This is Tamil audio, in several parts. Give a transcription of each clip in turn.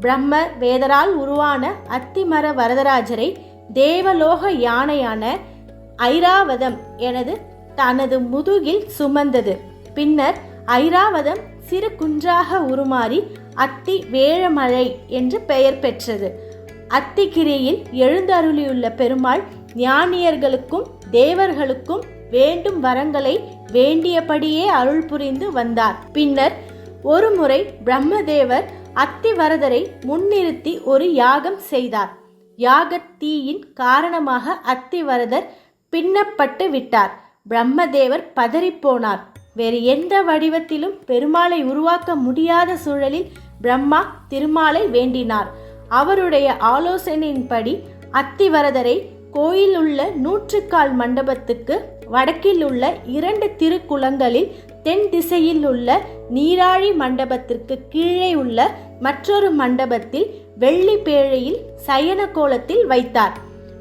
பிரம்ம வேதரால் உருவான அத்திமர வரதராஜரை தேவலோக யானையான ஐராவதம் எனது தனது முதுகில் சுமந்தது. பின்னர் ஐராவதம் சிறு குன்றாக உருமாறி அத்தி வேழமழை என்று பெயர் பெற்றது. அத்திகிரியில் எழுந்தருளியுள்ள பெருமாள் ஞானியர்களுக்கும் தேவர்களுக்கும் வேண்டும் வரங்களை வேண்டியபடியே அருள் புரிந்து வந்தார். பின்னர் ஒருமுறை பிரம்மதேவர் அத்திவரதரை முன்னிறுத்தி ஒரு யாகம் செய்தார். யாகத்தீயின் காரணமாக அத்திவரதர் பின்னப்பட்டு விட்டார். பிரம்மதேவர் பதறிப்போனார். வேறு எந்த வடிவத்திலும் பெருமாளை உருவாக்க முடியாத சூழலில் பிரம்மா திருமாலை வேண்டினார். அவருடைய ஆலோசனையின்படி அத்திவரதரை கோயில் உள்ள நூற்றுக்கால் மண்டபத்துக்கு வடக்கில் உள்ள இரண்டு திருக்குளங்களில் தென் திசையில் உள்ள நீராழி மண்டபத்திற்கு கீழே உள்ள மற்றொரு மண்டபத்தில் வெள்ளி பேழையில் சயன கோலத்தில் வைத்தார்.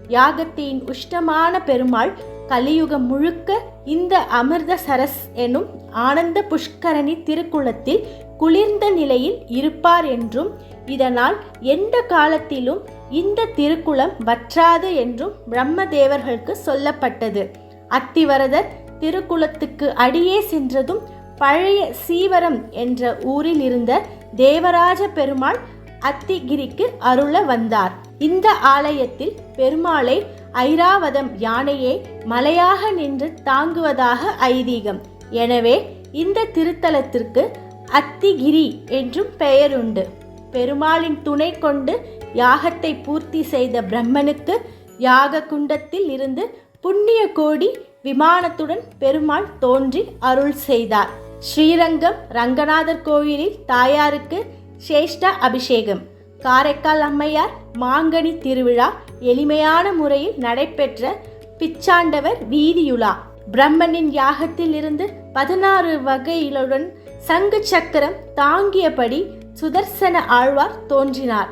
யாகத்தின் உஷ்டமான பெருமாள் கலியுகம் முழுக்க இந்த அமிர்த சரஸ் எனும் ஆனந்த புஷ்கரணி திருக்குளத்தில் குளிர்ந்த நிலையில் இருப்பார் என்றும் இதனால் எந்த காலத்திலும் இந்த திருக்குளம் வற்றாது என்றும் பிரம்மதேவர்களுக்கு சொல்லப்பட்டது. அத்திவரதர் திருக்குளத்துக்கு அடியே சென்றதும் பழைய சீவரம் என்ற ஊரில் இருந்த தேவராஜ பெருமாள் அத்திகிரிக்கு அருள வந்தார். இந்த ஆலயத்தில் பெருமாளை ஐராவதம் யானையை மலையாக நின்று தாங்குவதாக ஐதீகம். எனவே இந்த திருத்தலத்திற்கு அத்திகிரி என்றும் பெயருண்டு. பெருமாளின் துணை கொண்டு யாகத்தை பூர்த்தி செய்த பிரம்மனுக்கு யாக குண்டத்தில் இருந்து புண்ணிய கோடி விமானத்துடன் பெருமாள் தோன்றி அருள் செய்தார். ஸ்ரீரங்கம் ரங்கநாதர் கோயிலில் தாயாருக்கு சேஷ்ட அபிஷேகம். காரைக்கால் அம்மையார் மாங்கனி திருவிழா எளிமையான முறையில் நடைபெற்ற பிச்சாண்டவர் வீதியுலா. பிரம்மனின் யாகத்தில் இருந்து பதினாறு வகையிலுடன் சங்கு சக்கரம் தாங்கியபடி சுதர்சன ஆழ்வார் தோன்றினார்.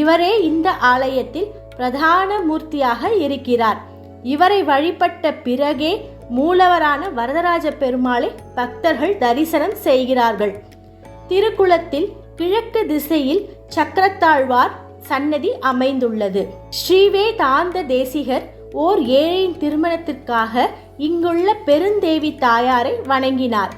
இவரே இந்த ஆலயத்தில் பிரதான மூர்த்தியாக இருக்கிறார். இவரை வழிபட்ட பிறகே மூலவரான வரதராஜ பெருமாளை பக்தர்கள் தரிசனம் செய்கிறார்கள். திருக்குளத்தில் கிழக்கு திசையில் சக்கரத்தாழ்வார் சன்னதி அமைந்துள்ளது. ஸ்ரீவேதாந்த தேசிகர் ஓர் ஏழையின் திருமணத்திற்காக இங்குள்ள பெருந்தேவி தாயாரை வணங்கினார்.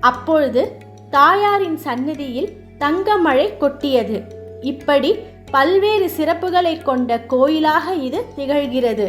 அப்பொழுது தாயாரின் சன்னதியில் தங்கமழை கொட்டியது. இப்படி பல்வேறு சிறப்புகளை கொண்ட கோயிலாக இது திகழ்கிறது.